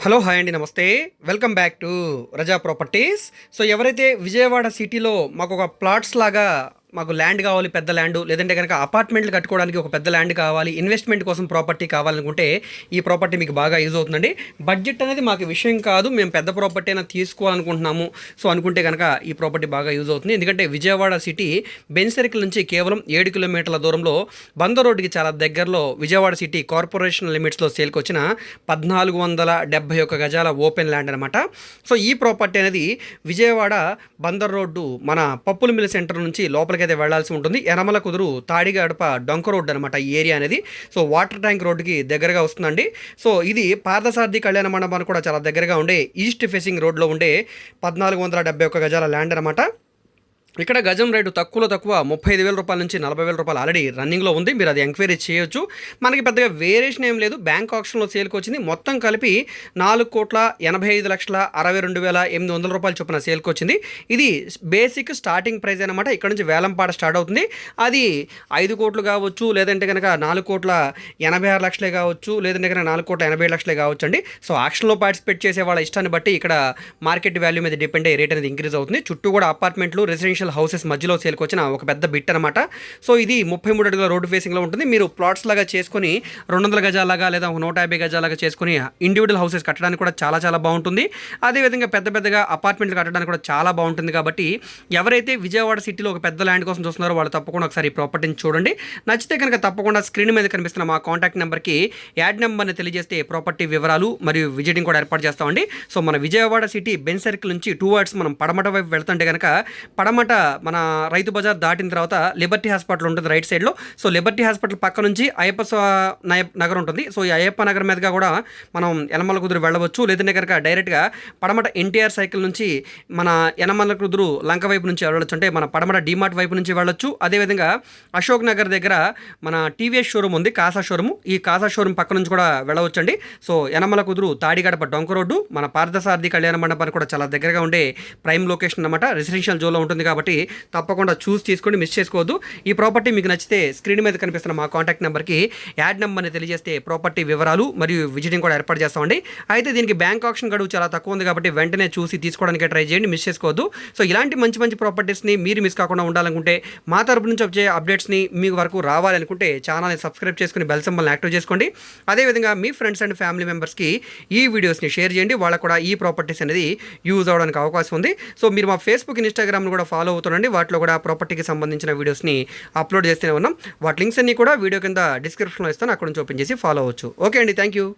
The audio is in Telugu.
హలో హాయ్ అండి నమస్తే. Welcome back to Raza properties so ఎవరైతే విజయవాడ సిటీలో మాకు ఒక ప్లాట్స్ లాగా మాకు ల్యాండ్ కావాలి పెద్ద ల్యాండ్. లేదంటే కనుక అపార్ట్మెంట్లు కట్టుకోవడానికి ఒక పెద్ద ల్యాండ్ కావాలి ఇన్వెస్ట్మెంట్ కోసం ప్రాపర్టీ కావాలనుకుంటే ఈ ప్రాపర్టీ మీకు బాగా యూజ్ అవుతుందండి. బడ్జెట్ అనేది మాకు విషయం కాదు మేము పెద్ద ప్రాపర్టీ అయినా తీసుకోవాలనుకుంటున్నాము. సో అనుకుంటే కనుక ఈ ప్రాపర్టీ బాగా యూజ్ అవుతుంది. ఎందుకంటే విజయవాడ సిటీ బెన్ సర్కిల్ నుంచి కేవలం ఏడు కిలోమీటర్ల దూరంలో బందర్ రోడ్డుకి చాలా దగ్గరలో విజయవాడ సిటీ కార్పొరేషన్ లిమిట్స్లో సేల్కి వచ్చిన పద్నాలుగు వందల డెబ్బై ఒక్క గజాల ఓపెన్ ల్యాండ్ అనమాట సో ఈ ప్రాపర్టీ అనేది విజయవాడ బందర్ రోడ్డు మన పప్పుల మిల్ సెంటర్ నుంచి లోపలికి అయితే వెళ్ళాల్సి ఉంటుంది ఎనమల కుదురు తాడిగడప డొంక రోడ్డు అనమాట ఈ ఏరియా అనేది. సో వాటర్ ట్యాంక్ రోడ్డుకి దగ్గరగా వస్తుందండి. సో ఇది పార్థసారథి కళ్యాణ మండపానికి కూడా చాలా దగ్గరగా ఉండే ఈస్ట్ ఫేసింగ్ రోడ్లో ఉండే పద్నాలుగు వందల డెబ్బై ఒక్క గజాల ల్యాండ్ అనమాట ఇక్కడ గజం రేటు తక్కువలో తక్కువ ముప్పై ఐదు వేల రూపాయల నుంచి నలభై వేల రూపాయలు ఆల్రెడీ రన్నింగ్లో ఉంది. మీరు అది ఎంక్వైరీ చేయొచ్చు. మనకి పెద్దగా వేరియేషన్ ఏం లేదు. బ్యాంక్ ఆప్షన్లో సేల్కి వచ్చింది. మొత్తం కలిపి నాలుగు కోట్ల ఎనభై ఐదు లక్షల అరవై రెండు వేల ఎనిమిది వందల రూపాయలు చొప్పున సేల్కి వచ్చింది. ఇది బేసిక్ స్టార్టింగ్ ప్రైస్ అనమాట ఇక్కడ నుంచి వేలంపాట స్టార్ట్ అవుతుంది. అది ఐదు కోట్లు కావచ్చు లేదంటే కనుక నాలుగు కోట్ల ఎనభై ఆరు లక్షలే కావచ్చు లేదంటే కనుక నాలుగు కోట్ల ఎనభై లక్షలే కావచ్చు అండి. సో ఆక్షన్లో పార్టిసిపేట్ చేసే వాళ్ళ ఇష్టాన్ని బట్టి ఇక్కడ మార్కెట్ వాల్యూ మీద డిపెండ్ అయ్యే రేట్ అనేది ఇంక్రీజ్ అవుతుంది. చుట్టూ కూడా అపార్ట్మెంట్లు రెసిడెన్షియల్ హౌసెస్ మధ్యలో సేల్కి వచ్చిన ఒక పెద్ద బిట్ అనమాట సో ఇది ముప్పై మూడు అడుగుల రోడ్డు ఫేసింగ్లో ఉంటుంది. మీరు ప్లాట్స్ లాగా చేసుకొని రెండు వందల గజాలాగా లేదా నూట యాభై గజాలాగా చేసుకొని ఇండివిజువల్ హౌసెస్ కట్టడానికి కూడా చాలా చాలా బాగుంటుంది. అదేవిధంగా పెద్ద పెద్దగా అపార్ట్మెంట్లు కట్టడానికి కూడా చాలా బాగుంటుంది కాబట్టి ఎవరైతే విజయవాడ సిటీలో ఒక పెద్ద ల్యాండ్ కోసం చూస్తున్నారో వాళ్ళు తప్పకుండా ఒకసారి ఈ ప్రాపర్టీని చూడండి. నచ్చితే కనుక తప్పకుండా స్క్రీన్ మీద కనిపిస్తున్న మా కాంటాక్ట్ నెంబర్కి యాడ్ నెంబర్ని తెలియజేస్తే ప్రాపర్టీ వివరాలు మరియు విజిటింగ్ కూడా ఏర్పాటు చేస్తామండి. సో మన విజయవాడ సిటీ బెన్ సర్కిల్ నుంచి టూ వర్డ్స్ మనం పడమట వైపు వెళ్తుంటే కనుక పడమట మన రైతు బజార్ దాటిన తర్వాత లిబర్టీ హాస్పిటల్ ఉంటుంది రైట్ సైడ్లో సో లిబర్టీ హాస్పిటల్ పక్క నుంచి అయ్యప్ప నగర్ ఉంటుంది. సో ఈ అయ్యప్ప నగర్ మీదుగా కూడా మనం యనమల కుదురు వెళ్ళవచ్చు. లేదంటే కనుక డైరెక్ట్గా పడమట ఎన్టీఆర్ సైకిల్ నుంచి మన యనమల కుదురు లంక వైపు నుంచి వెళ్ళొచ్చు. అంటే మన పడమట డిమార్ట్ వైపు నుంచి వెళ్ళొచ్చు. అదేవిధంగా అశోక్ నగర్ దగ్గర మన టీవీఎస్ షోరూమ్ ఉంది కాసా షోరూమ్ ఈ కాసా షోరూమ్ పక్క నుంచి కూడా వెళ్ళవచ్చండి. సో యనమల కుదురు తాడిగడప డొంక రోడ్డు మన పార్థసారథి కళ్యాణ మండపానికి కూడా చాలా దగ్గరగా ఉండే ప్రైమ్ లొకేషన్ అనమాట రెసిడెన్షియల్ జోన్లో ఉంటుంది కాబట్టి తప్పకుండా చూస్ తీసుకొని మిస్ చేసుకోవద్దు. ఈ ప్రాపర్టీ మీకు నచ్చితే స్క్రీన్ మీద కనిపిస్తున్న మా కాంటాక్ట్ నెంబర్కి యాడ్ నెంబర్ని తెలియజేస్తే ప్రాపర్టీ వివరాలు మరియు విజిటింగ్ కూడా ఏర్పాటు చేస్తామండి. అయితే దీనికి బ్యాంక్ ఆప్షన్ గడువు చాలా తక్కువ ఉంది కాబట్టి వెంటనే చూసి తీసుకోవడానికి ట్రై చేయండి మిస్ చేసుకోవద్దు. సో ఇలాంటి మంచి మంచి ప్రాపర్టీస్ని మీరు మిస్ కాకుండా ఉండాలనుకుంటే మా తరపు నుంచి వచ్చే అప్డేట్స్ని మీ వరకు రావాలనుకుంటే ఛానల్ని సబ్స్క్రైబ్ చేసుకుని బెల్ సింబల్ని యాక్టివ్ చేసుకోండి. అదేవిధంగా మీ ఫ్రెండ్స్ అండ్ ఫ్యామిలీ మెంబర్స్కి ఈ వీడియోస్ని షేర్ చేయండి. వాళ్ళకు కూడా ఈ ప్రాపర్టీస్ అనేది యూజ్ అవడానికి అవకాశం ఉంది. సో మీరు మా ఫేస్బుక్ ఇన్స్టాగ్రామ్ను కూడా ఫాలో అవుతుండండి వాటిలో కూడా ప్రాపర్టీకి సంబంధించిన వీడియోస్ని అప్లోడ్ చేస్తూనే ఉన్నాం. వాటి లింక్స్ అన్నీ కూడా వీడియో కింద డిస్క్రిప్షన్లో ఇస్తాను. అక్కడ నుంచి ఓపెన్ చేసి ఫాలో అవ్వచ్చు. ఓకే అండి. Thank you